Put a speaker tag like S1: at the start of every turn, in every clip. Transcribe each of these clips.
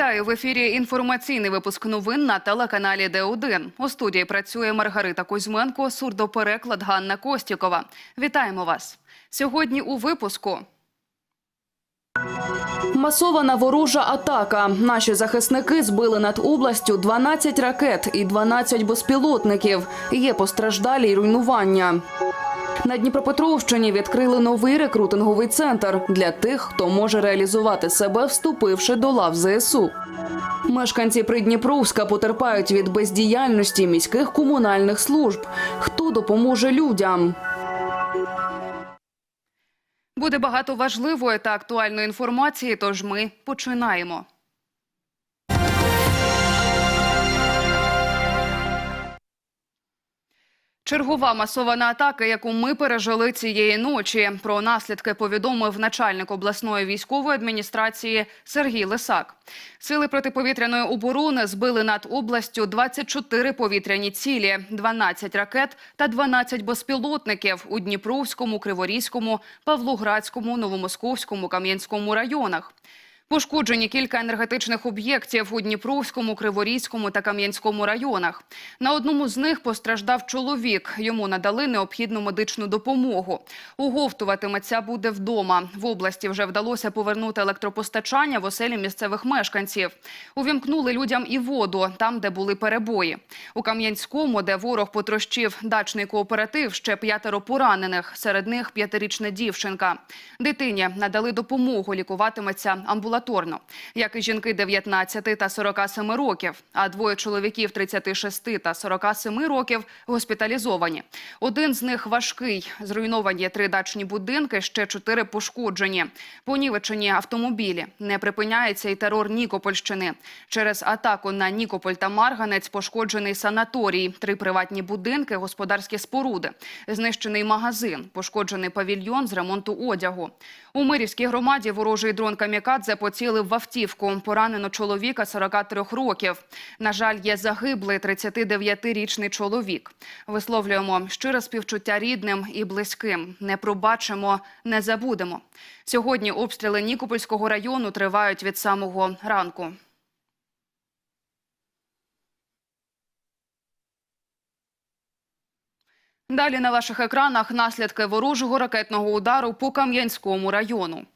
S1: Вітаю в ефірі. Інформаційний випуск новин на телеканалі Д1. У студії працює Маргарита Кузьменко, сурдопереклад Ганна Костікова. Вітаємо вас сьогодні. У випуску
S2: Масована ворожа атака. Наші захисники збили над областю 12 ракет і 12 безпілотників. Є постраждалі й руйнування. На Дніпропетровщині відкрили новий рекрутинговий центр для тих, хто може реалізувати себе, вступивши до лав ЗСУ. Мешканці Придніпровська потерпають від бездіяльності міських комунальних служб. Хто допоможе людям?
S1: буде багато важливої та актуальної інформації. Тож ми починаємо. Чергова масована атака, яку ми пережили цієї ночі. Про наслідки повідомив начальник обласної військової адміністрації Сергій Лисак. Сили протиповітряної оборони збили над областю 24 повітряні цілі, 12 ракет та 12 безпілотників у Дніпровському, Криворізькому, Павлоградському, Новомосковському, Кам'янському районах. Пошкоджені кілька енергетичних об'єктів у Дніпровському, Криворізькому та Кам'янському районах. На одному з них постраждав чоловік. Йому надали необхідну медичну допомогу. Оговтуватиметься буде вдома. В області вже вдалося повернути електропостачання в оселі місцевих мешканців. Увімкнули людям і воду там, де були перебої. У Кам'янському, де ворог потрощив дачний кооператив, ще п'ятеро поранених. Серед них п'ятирічна дівчинка. Дитині надали допомогу, лікуватиметься амбулаторно амбулаторно, як і жінки 19 та 47 років, а двоє чоловіків 36 та 47 років госпіталізовані. Один з них важкий. Зруйновані три дачні будинки, ще чотири пошкоджені. Понівечені автомобілі. Не припиняється і терор Нікопольщини. Через атаку на Нікополь та Марганець пошкоджений санаторій, три приватні будинки, господарські споруди, знищений магазин, пошкоджений павільйон з ремонту одягу. У Мирівській громаді ворожий дрон Камікадзе поцілив в автівку. Поранено чоловіка 43 років. На жаль, є загиблий 39-річний чоловік. Висловлюємо щире співчуття рідним і близьким. Не пробачимо, не забудемо. Сьогодні обстріли Нікопольського району тривають від самого ранку. Далі на ваших екранах наслідки ворожого ракетного удару по Кам'янському району.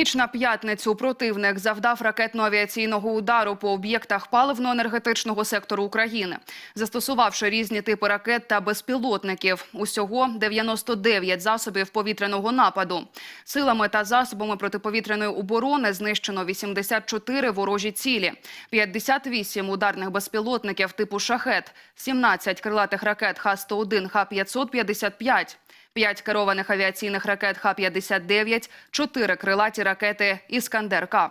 S1: Ніч на п'ятницю противник завдав ракетно-авіаційного удару по об'єктах паливно-енергетичного сектору України, застосувавши різні типи ракет та безпілотників. Усього 99 засобів повітряного нападу. Силами та засобами протиповітряної оборони знищено 84 ворожі цілі, 58 ударних безпілотників типу «Шахет», 17 крилатих ракет Х-101, Х-555, 5 керованих авіаційних ракет Х-59, 4 крилаті ракети «Іскандер-К».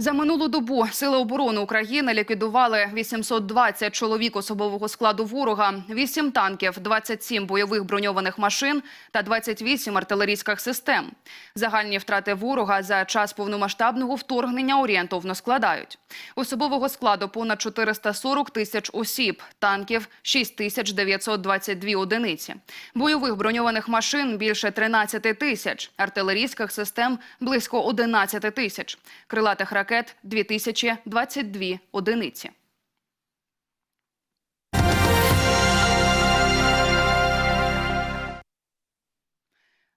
S1: За минулу добу Сили оборони України ліквідували 820 чоловік особового складу ворога, 8 танків, 27 бойових броньованих машин та 28 артилерійських систем. Загальні втрати ворога за час повномасштабного вторгнення орієнтовно складають. Особового складу понад 440 тисяч осіб, танків 6 тисяч 922 одиниці. Бойових броньованих машин більше 13 тисяч, артилерійських систем близько 11 тисяч, крилатих ракет ракет 2022 одиниці.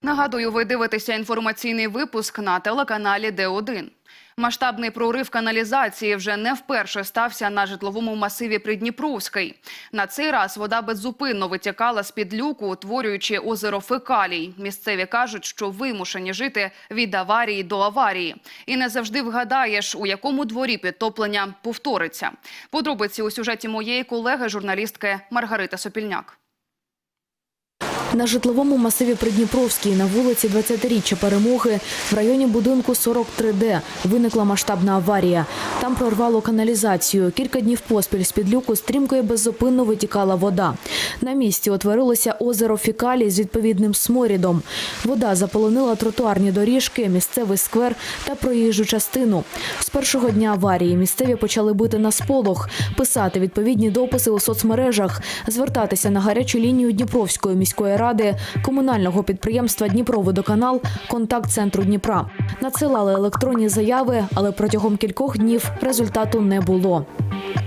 S1: Нагадую, ви дивитеся інформаційний випуск на телеканалі Д1. Масштабний прорив каналізації вже не вперше стався на житловому масиві Придніпровський. На цей раз вода беззупинно витікала з-під люку, утворюючи озеро Фекалій. Місцеві кажуть, що вимушені жити від аварії до аварії. І не завжди вгадаєш, у якому дворі підтоплення повториться. Подробиці у сюжеті моєї колеги, журналістки Маргарити Сопільняк.
S3: На житловому масиві Придніпровській на вулиці 20-річчя перемоги в районі будинку 43Д виникла масштабна аварія. Там прорвало каналізацію. Кілька днів поспіль з-під люку стрімко і беззупинно витікала вода. На місці утворилося озеро Фікалій з відповідним сморідом. Вода заполонила тротуарні доріжки, місцевий сквер та проїжджу частину. З першого дня аварії місцеві почали бити на сполох, писати відповідні дописи у соцмережах, звертатися на гарячу лінію Дніпровської міської ради, комунального підприємства Дніпроводоканал, контакт центру Дніпра. Надсилали електронні заяви, але протягом кількох днів результату не було.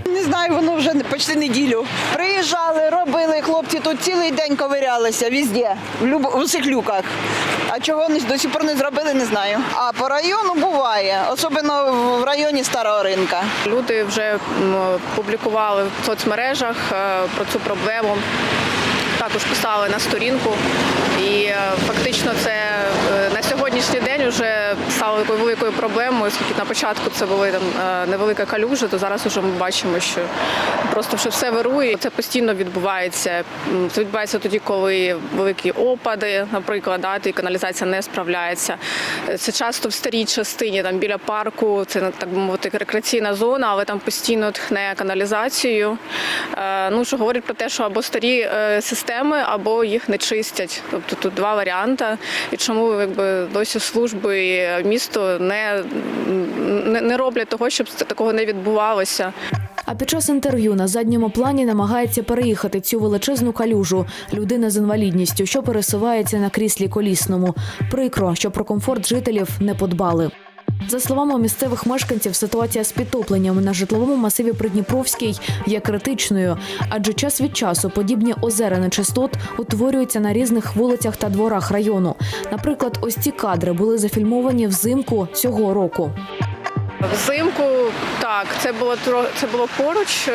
S4: Не знаю, воно вже почти неділю. Приїжджали, робили хлопці тут цілий день ковирялися везде, в люб... у всіх люках. А чого вони до сих пор не зробили, не знаю. А по району буває, особливо в районі старого ринка.
S5: Люди вже публікували в соцмережах е, про цю проблему. Також писали на сторінку, і е, фактично це е, сьогоднішній день вже стало такою великою проблемою, оскільки на початку це були там е, невелика калюжа, то зараз вже ми бачимо, що просто що все вирує. Це постійно відбувається. Це відбувається тоді, коли великі опади, наприклад, да, і каналізація не справляється. Це часто в старій частині, там біля парку, це так мовити рекреаційна зона, але там постійно тхне каналізацією. Е, Ну що говорить про те, що або старі е, системи, або їх не чистять. Тобто тут два варіанти. І чому якби досі служби місто не, не, роблять того, щоб такого не відбувалося.
S3: А під час інтерв'ю на задньому плані намагається переїхати цю величезну калюжу людина з інвалідністю, що пересувається на кріслі колісному. Прикро, що про комфорт жителів не подбали. За словами місцевих мешканців, ситуація з підтопленнями на житловому масиві Придніпровській є критичною, адже час від часу подібні озера нечистот утворюються на різних вулицях та дворах району. Наприклад, ось ці кадри були зафільмовані взимку цього року.
S5: Взимку так, це було це було поруч. е,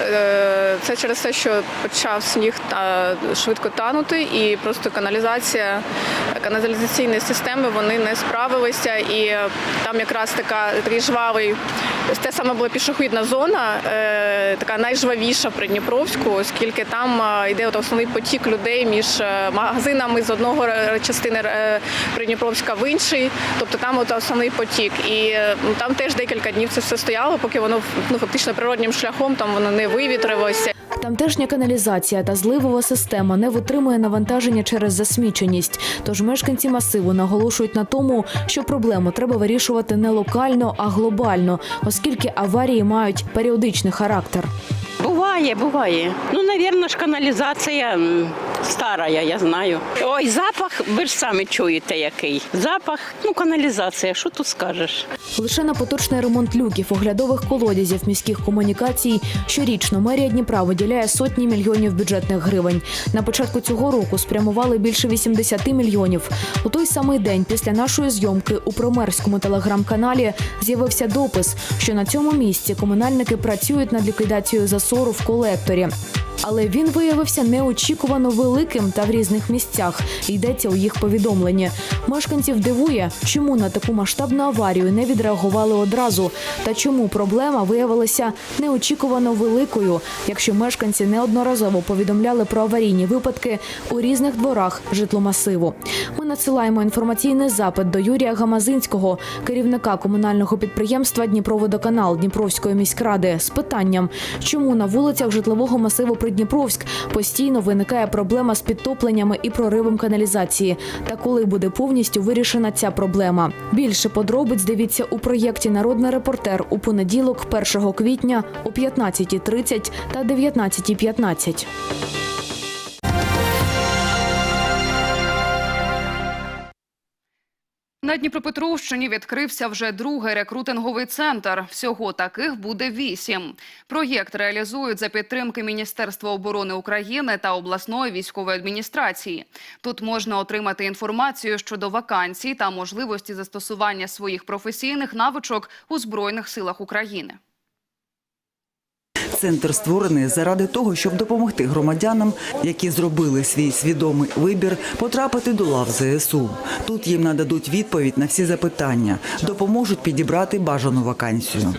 S5: е, Це через те, що почав сніг та швидко танути, і просто каналізація, каналізаційні системи вони не справилися. І там якраз така такий жвавий, те саме була пішохідна зона, е, така найжвавіша при Дніпровську, оскільки там йде от основний потік людей між магазинами з одного частини Придніпровська в інший. Тобто там от основний потік. І там теж декілька днів це все стояло, поки воно ну, фактично природнім шляхом там воно не вивітрилося.
S3: Тамтешня каналізація та зливова система не витримує навантаження через засміченість. Тож мешканці масиву наголошують на тому, що проблему треба вирішувати не локально, а глобально, оскільки аварії мають періодичний характер.
S6: Буває, буває. Ну, навірно, ж каналізація стара, я знаю. Ой, запах, ви ж самі чуєте який. Запах, ну, каналізація, що тут скажеш?
S3: Лише на поточний ремонт люків оглядових колодязів міських комунікацій щорічно мерія Дніпра виділяє сотні мільйонів бюджетних гривень. На початку цього року спрямували більше 80 мільйонів. У той самий день після нашої зйомки у промерському телеграм-каналі з'явився допис, що на цьому місці комунальники працюють над ліквідацією засору в колекторі. Але він виявився неочікувано великим та в різних місцях. Йдеться у їх повідомленні. Мешканців дивує, чому на таку масштабну аварію не відреагували одразу, та чому проблема виявилася неочікувано великою, якщо мешканці неодноразово повідомляли про аварійні випадки у різних дворах житломасиву. Ми надсилаємо інформаційний запит до Юрія Гамазинського, керівника комунального підприємства Дніпроводоканал Дніпровської міськради, з питанням, чому на вулицях житлового масиву Придніпровськ постійно виникає проблема з підтопленнями і проривом каналізації, та коли буде повністю вирішена ця проблема. Більше подробиць дивіться у проєкті Народний репортер у понеділок, 1 квітня о 15.30 та 19.15.
S1: На Дніпропетровщині відкрився вже другий рекрутинговий центр. Всього таких буде вісім. Проєкт реалізують за підтримки Міністерства оборони України та обласної військової адміністрації. Тут можна отримати інформацію щодо вакансій та можливості застосування своїх професійних навичок у збройних силах України.
S7: Центр створений заради того, щоб допомогти громадянам, які зробили свій свідомий вибір, потрапити до лав ЗСУ. Тут їм нададуть відповідь на всі запитання, допоможуть підібрати бажану вакансію.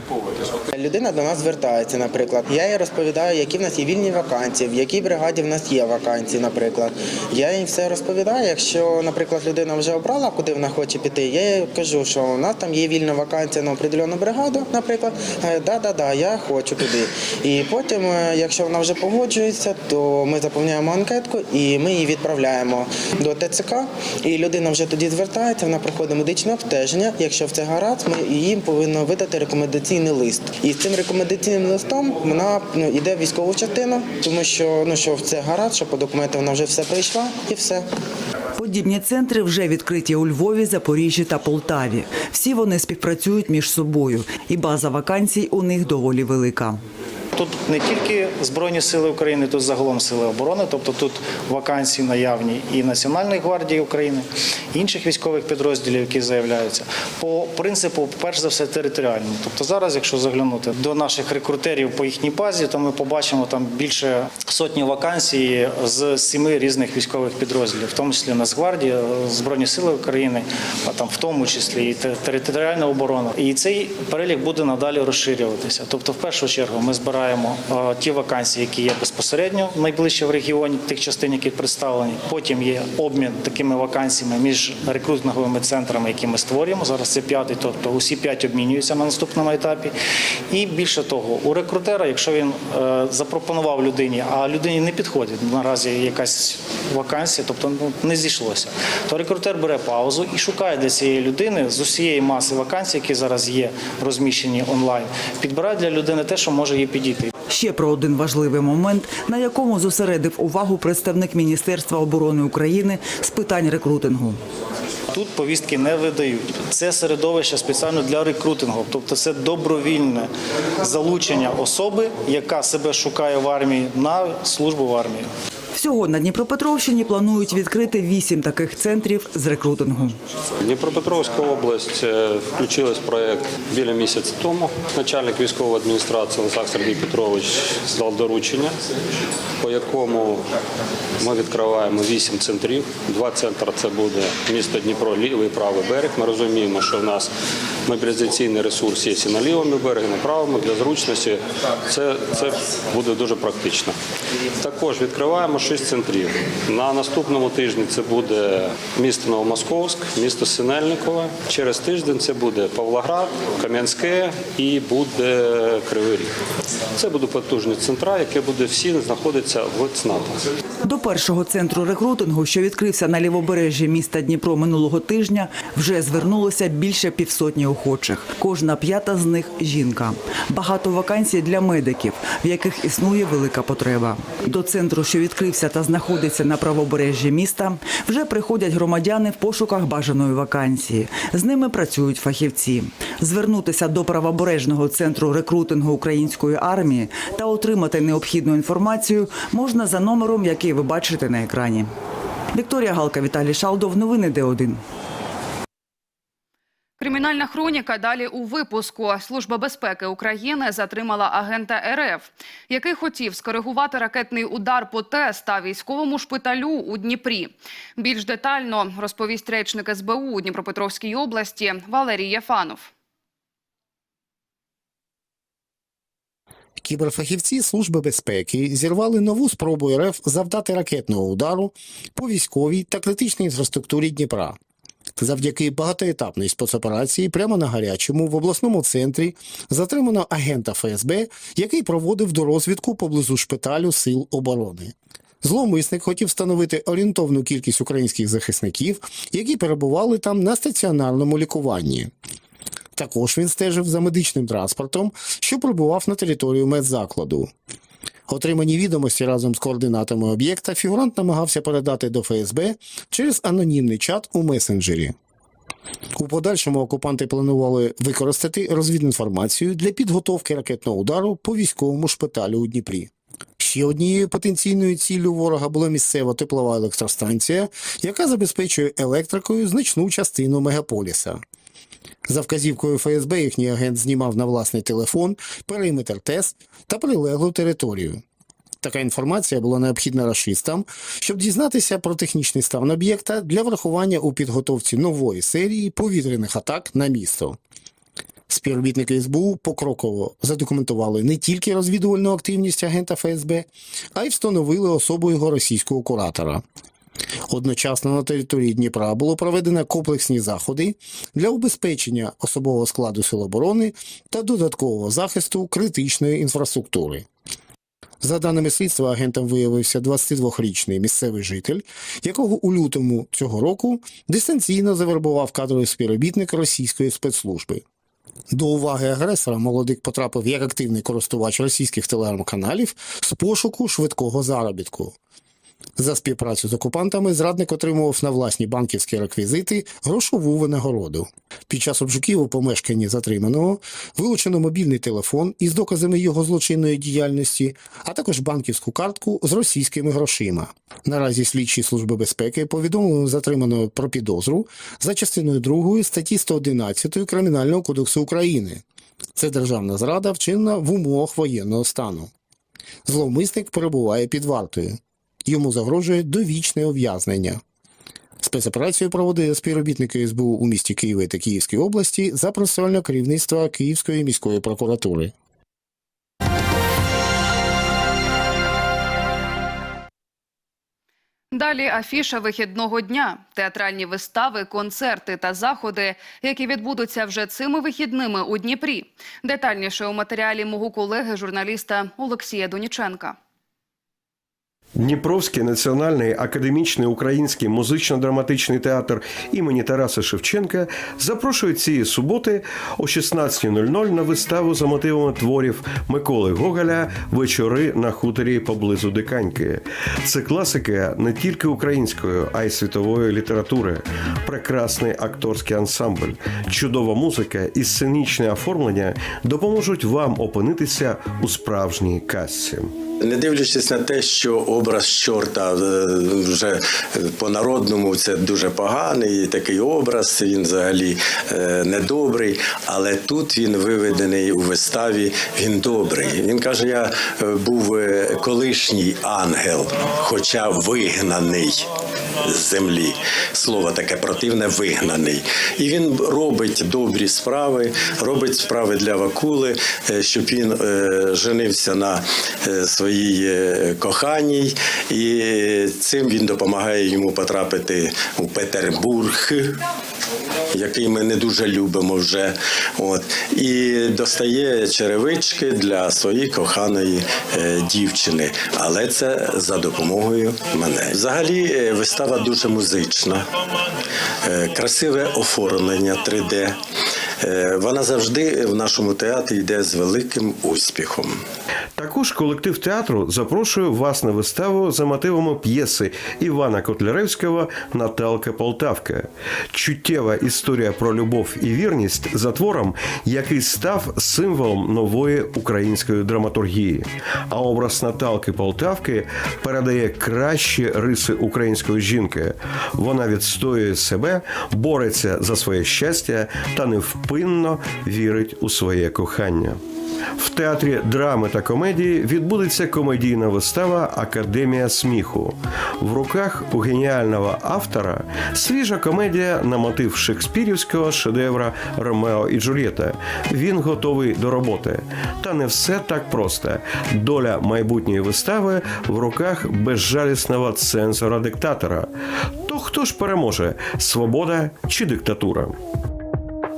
S8: Людина до нас звертається, наприклад. Я їй розповідаю, які в нас є вільні вакансії, в якій бригаді в нас є вакансії, наприклад. Я їй все розповідаю. Якщо, наприклад, людина вже обрала, куди вона хоче піти, я їй кажу, що у нас там є вільна вакансія на определену бригаду, наприклад. Е, Да, да, да, я хочу туди. І потім, е, якщо вона вже погоджується, то ми заповняємо анкетку і ми її відправляємо до ТЦК. І людина вже тоді звертається, вона проходить медичне обстеження. Якщо в це гаразд, ми їм повинно видати рекомендаційний лист. І з цим рекомендаційним листом вона ну, йде в військову частину, тому що ну що це гаразд, що по документам вона вже все прийшла, і все.
S7: Подібні центри вже відкриті у Львові, Запоріжжі та Полтаві. Всі вони співпрацюють між собою, і база вакансій у них доволі велика.
S9: Тут не тільки Збройні сили України, тут загалом сили оборони, тобто тут вакансії наявні і Національної гвардії України, і інших військових підрозділів, які заявляються. По принципу, перш за все, територіальному. Тобто зараз, якщо заглянути до наших рекрутерів по їхній базі, то ми побачимо там більше сотні вакансій з сіми різних військових підрозділів, в тому числі Нацгвардія, Збройні сили України, а там в тому числі і територіальна оборона. І цей перелік буде надалі розширюватися. Тобто, в першу чергу, ми збираємо е, ті вакансії, які є безпосередньо найближче в регіоні, тих частин, які представлені. Потім є обмін такими вакансіями між рекрутинговими центрами, які ми створюємо. Зараз це п'ятий, тобто усі п'ять обмінюються на наступному етапі. І більше того, у рекрутера, якщо він е, запропонував людині, а людині не підходить наразі якась вакансія, тобто ну, не зійшлося, то рекрутер бере паузу і шукає для цієї людини з усієї маси вакансій, які зараз є розміщені онлайн, підбирає для людини те, що може їй підійти.
S7: Ще про один важливий момент, на якому зосередив увагу представник Міністерства оборони України з питань рекрутингу.
S9: Тут повістки не видають. Це середовище спеціально для рекрутингу, тобто це добровільне залучення особи, яка себе шукає в армії на службу в армії.
S7: Всього на Дніпропетровщині планують відкрити вісім таких центрів з рекрутингу.
S10: Дніпропетровська область е, включилась в проект біля місяця тому. Начальник військової адміністрації Олександр Сергій Петрович здав доручення, по якому ми відкриваємо вісім центрів. Два центри це буде місто Дніпро, лівий і правий берег. Ми розуміємо, що в нас мобілізаційний ресурс є і на лівому берегі, і на правому для зручності. Це, це буде дуже практично. Також відкриваємо шість центрів. На наступному тижні це буде місто Новомосковськ, місто Синельникове. Через тиждень це буде Павлоград, Кам'янське і буде Кривий Ріг. Це будуть потужні центра, які будуть всі знаходитися в ЦНАПі.
S7: До першого центру рекрутингу, що відкрився на лівобережжі міста Дніпро минулого тижня, вже звернулося більше півсотні охочих. Кожна п'ята з них жінка. Багато вакансій для медиків, в яких існує велика потреба. До центру, що відкрився та знаходиться на правобережжі міста, вже приходять громадяни в пошуках бажаної вакансії. З ними працюють фахівці. Звернутися до правобережного центру рекрутингу української армії та отримати необхідну інформацію можна за номером, який ви бачите на екрані. Вікторія Галка, Віталій Шалдов. Новини Д1.
S1: Кримінальна хроніка далі у випуску. Служба безпеки України затримала агента РФ, який хотів скоригувати ракетний удар по ТЕС та військовому шпиталю у Дніпрі. Більш детально розповість речник СБУ у Дніпропетровській області Валерій Єфанов.
S11: Кіберфахівці Служби безпеки зірвали нову спробу РФ завдати ракетного удару по військовій та критичній інфраструктурі Дніпра. Завдяки багатоетапній спецоперації прямо на гарячому в обласному центрі затримано агента ФСБ, який проводив дорозвідку поблизу шпиталю Сил оборони. Зловмисник хотів встановити орієнтовну кількість українських захисників, які перебували там на стаціонарному лікуванні. Також він стежив за медичним транспортом, що прибував на територію медзакладу. Отримані відомості разом з координатами об'єкта фігурант намагався передати до ФСБ через анонімний чат у месенджері. У подальшому окупанти планували використати розвідінформацію для підготовки ракетного удару по військовому шпиталю у Дніпрі. Ще однією потенційною ціллю ворога була місцева теплова електростанція, яка забезпечує електрикою значну частину мегаполіса. За вказівкою ФСБ їхній агент знімав на власний телефон периметр ТЕС та прилеглу територію. Така інформація була необхідна рашистам, щоб дізнатися про технічний стан об'єкта для врахування у підготовці нової серії повітряних атак на місто. Співробітники СБУ покроково задокументували не тільки розвідувальну активність агента ФСБ, а й встановили особу його російського куратора. Одночасно на території Дніпра було проведено комплексні заходи для убезпечення особового складу Сил оборони та додаткового захисту критичної інфраструктури. За даними слідства, агентом виявився 22-річний місцевий житель, якого у лютому цього року дистанційно завербував кадровий співробітник російської спецслужби. До уваги агресора молодик потрапив як активний користувач російських телеграм-каналів з пошуку швидкого заробітку. За співпрацю з окупантами зрадник отримував на власні банківські реквізити грошову винагороду. Під час обшуків у помешканні затриманого вилучено мобільний телефон із доказами його злочинної діяльності, а також банківську картку з російськими грошима. Наразі слідчі служби безпеки повідомили затриманого про підозру за частиною 2 статті 111 Кримінального кодексу України. Це державна зрада, вчинена в умовах воєнного стану. Зловмисник перебуває під вартою. Йому загрожує довічне ув'язнення. Спецоперацію проводили співробітники СБУ у місті Києві та Київській області за процесуальне керівництва Київської міської прокуратури.
S1: Далі афіша вихідного дня, театральні вистави, концерти та заходи, які відбудуться вже цими вихідними у Дніпрі. Детальніше у матеріалі мого колеги, журналіста Олексія Доніченка.
S12: Дніпровський національний академічний український музично-драматичний театр імені Тараса Шевченка запрошує цієї суботи о 16.00 на виставу за мотивами творів Миколи Гоголя Вечори на хуторі поблизу Диканьки. Це класика не тільки української, а й світової літератури, прекрасний акторський ансамбль, чудова музика і сценічне оформлення допоможуть вам опинитися у справжній казці.
S13: Не дивлячись на те, що образ чорта е, вже по-народному це дуже поганий такий образ, він взагалі е, недобрий, але тут він виведений у виставі, він добрий. Він каже: я е, був е, колишній ангел, хоча вигнаний з землі. Слово таке противне вигнаний. І він робить добрі справи, робить справи для Вакули, е, щоб він е, женився на е, своїй е, і цим він допомагає йому потрапити у Петербург. Який ми не дуже любимо вже, от і достає черевички для своєї коханої е, дівчини, але це за допомогою мене. Взагалі, е, вистава дуже музична, е, красиве оформлення 3D. Е, Вона завжди в нашому театрі йде з великим успіхом.
S12: Також колектив театру запрошує вас на виставу за мотивами п'єси Івана Котляревського Наталка Полтавка. Чуттєва історія про любов і вірність за твором, який став символом нової української драматургії. А образ Наталки Полтавки передає кращі риси української жінки. Вона відстоює себе, бореться за своє щастя та невпинно вірить у своє кохання. В театрі драми та комедії відбудеться комедійна вистава Академія сміху. В руках у геніального автора свіжа комедія на мотив шекспірівського шедевра Ромео і Джульєта. Він готовий до роботи. Та не все так просто. Доля майбутньої вистави в руках безжалісного цензора-диктатора. То хто ж переможе свобода чи диктатура?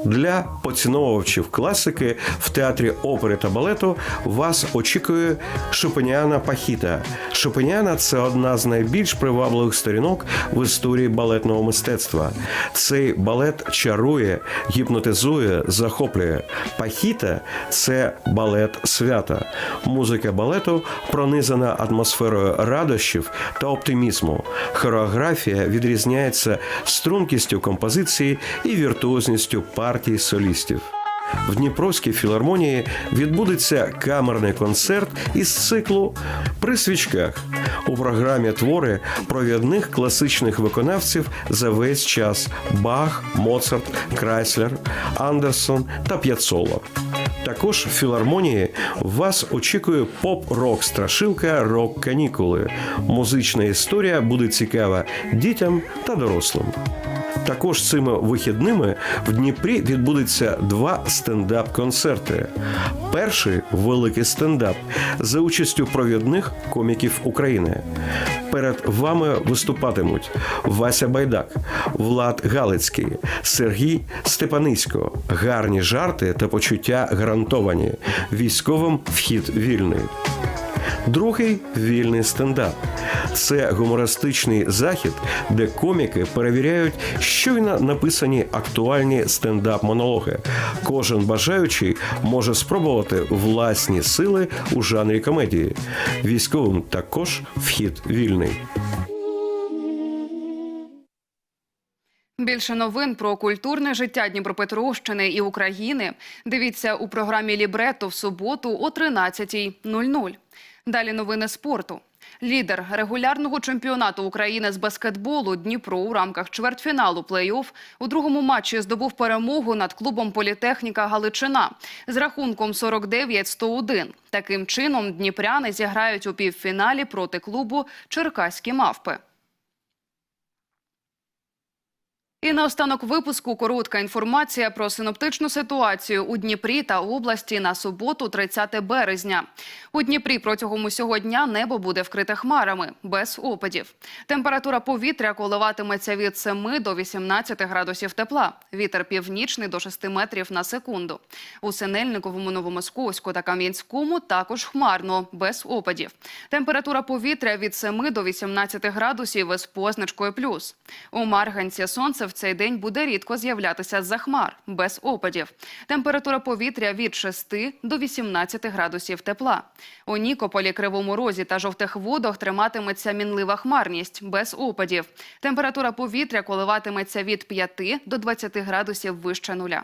S12: Для поціновувачів класики в театрі опери та балету вас очікує Шопеніана Пахіта. Шопеніана це одна з найбільш привабливих сторінок в історії балетного мистецтва. Цей балет чарує, гіпнотизує, захоплює. Пахіта це балет свята. Музика балету пронизана атмосферою радощів та оптимізму. Хореографія відрізняється стрункістю композиції і віртуозністю партій солістів. В Дніпровській філармонії відбудеться камерний концерт із циклу при свічках у програмі твори провідних класичних виконавців за весь час Бах, Моцарт, Крайслер, Андерсон та П'яцоло. Також в філармонії вас очікує поп-рок страшилка рок канікули. Музична історія буде цікава дітям та дорослим. Також цими вихідними в Дніпрі відбудеться два стендап-концерти. Перший великий стендап за участю провідних коміків України. Перед вами виступатимуть Вася Байдак, Влад Галицький, Сергій Степанисько. Гарні жарти та почуття гарантовані. Військовим вхід вільний. Другий вільний стендап. Це гумористичний захід, де коміки перевіряють щойно написані актуальні стендап-монологи. Кожен бажаючий може спробувати власні сили у жанрі комедії. Військовим також вхід вільний.
S1: Більше новин про культурне життя Дніпропетровщини і України дивіться у програмі Лібрето в суботу о 13.00. Далі новини спорту. Лідер регулярного чемпіонату України з баскетболу Дніпро у рамках чвертьфіналу плей-офф у другому матчі здобув перемогу над клубом Політехніка Галичина з рахунком 49-101. Таким чином дніпряни зіграють у півфіналі проти клубу Черкаські мавпи. І наостанок випуску коротка інформація про синоптичну ситуацію у Дніпрі та області на суботу, 30 березня. У Дніпрі протягом усього дня небо буде вкрите хмарами, без опадів. Температура повітря коливатиметься від 7 до 18 градусів тепла. Вітер північний до 6 метрів на секунду. У Синельниковому, Новомосковську та Кам'янському також хмарно, без опадів. Температура повітря від 7 до 18 градусів із позначкою плюс. У Марганці сонце в цей день буде рідко з'являтися з-за хмар, без опадів. Температура повітря від 6 до 18 градусів тепла. У Нікополі, Кривому Розі та Жовтих Водах триматиметься мінлива хмарність, без опадів. Температура повітря коливатиметься від 5 до 20 градусів вище нуля.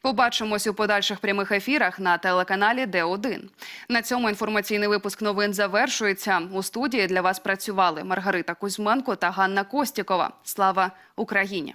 S1: Побачимось у подальших прямих ефірах на телеканалі Д1. На цьому інформаційний випуск новин завершується. У студії для вас працювали Маргарита Кузьменко та Ганна Костікова. Слава Україні!